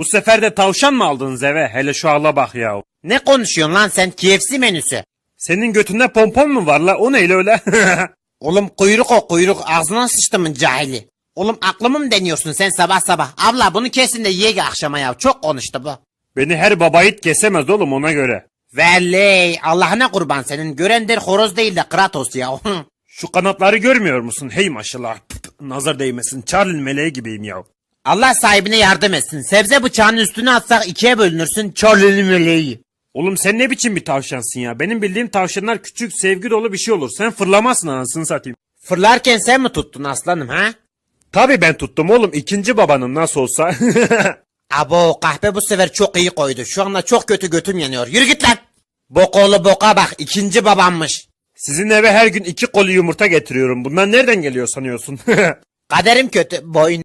Bu sefer de tavşan mı aldınız eve? Hele şu hala bak ya. Ne konuşuyorsun lan sen KFC menüsü? Senin götünde pompon mu var la? O neyle öyle? Oğlum kuyruk o kuyruk ağzına sıçtımın cahili. Oğlum aklımı mı deniyorsun sen sabah sabah? Abla bunu kesin de yiyek akşama ya. Çok konuştu bu. Beni her babayit kesemez oğlum ona göre. Velley Allah'ına kurban senin. Gören der horoz değil de Kratos ya. Şu kanatları görmüyor musun? Hey maşallah. Pıt, Nazar değmesin. Charlie meleği gibiyim ya. Allah sahibine yardım etsin. Sebze bıçağının üstüne atsak ikiye bölünürsün. Charlie'nin meleği. Oğlum sen ne biçim bir tavşansın ya? Benim bildiğim tavşanlar küçük, sevgi dolu bir şey olur. Sen fırlamazsın anasını satayım. Fırlarken sen mi tuttun aslanım ha? Tabii ben tuttum oğlum. ikinci babanım nasıl olsa. Abo kahpe bu sefer çok iyi koydu. Şu anda çok kötü götüm yanıyor. Yürü git lan. Bok oğlu boka bak. ikinci babammış. Sizin eve her gün iki kolu yumurta getiriyorum. Bunlar nereden geliyor sanıyorsun? Kaderim kötü. Boyun